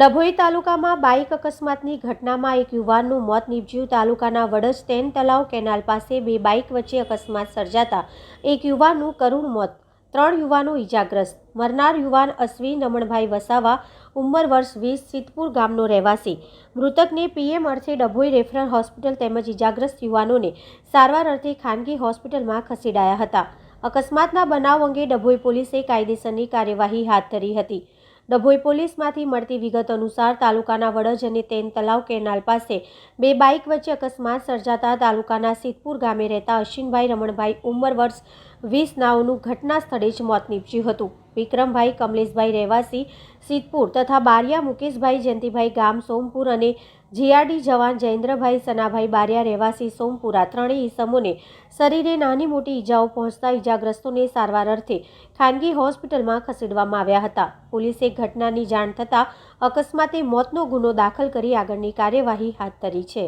ડભોઈ તાલુકામાં બાઇક અકસ્માતની ઘટનામાં એક યુવાનનું મોત નીપજ્યું. તાલુકાના વડજ તેન તલાવ કેનાલ પાસે બે બાઇક વચ્ચે અકસ્માત સર્જાતા એક યુવાનનું કરુણ મોત, ત્રણ યુવાનો ઈજાગ્રસ્ત. મરનાર યુવાન અશ્વિન નમણભાઈ વસાવા ઉંમર વર્ષ વીસ, સિદ્ધપુર ગામનો રહેવાસી. મૃતકને પીએમ અર્થે ડભોઈ રેફરલ હોસ્પિટલ તેમજ ઈજાગ્રસ્ત યુવાનોને સારવાર અર્થે ખાનગી હોસ્પિટલમાં ખસેડાયા હતા. અકસ્માતના બનાવ અંગે ડભોઈ પોલીસે કાયદેસરની કાર્યવાહી હાથ ધરી હતી. ડભોઈ પોલીસમાંથી મળતી વિગત અનુસાર તાલુકાના વડજ અને તેન તલાવ કેનાલ પાસે બે બાઇક વચ્ચે અકસ્માત સર્જાતા તાલુકાના સિદ્ધપુર ગામે રહેતા અશ્વિનભાઈ રમણભાઈ ઉંમર વર્ષ વીસ નાઓનું ઘટના સ્થળે જ મોત નીપજ્યું હતું. વિક્રમભાઈ, કમલેશભાઈ રહેવાસી, સિદ્ધપુર તથા બારિયા, મુકેશભાઈ જયંતિભાઈ ગામ, સોમપુર અને જીઆરડી જવાન જયેન્દ્રભાઈ સનાભાઈ બારિયા રહેવાસી સોમપુરા ત્રણેય ઇસમોને શરીરે નાની મોટી ઈજાઓ પહોંચતા ઈજાગ્રસ્તોને સારવાર અર્થે ખાનગી હોસ્પિટલમાં ખસેડવામાં આવ્યા હતા. પોલીસે ઘટનાની જાણ થતાં અકસ્માતે મોતનો ગુનો દાખલ કરી આગળની કાર્યવાહી હાથ ધરી છે.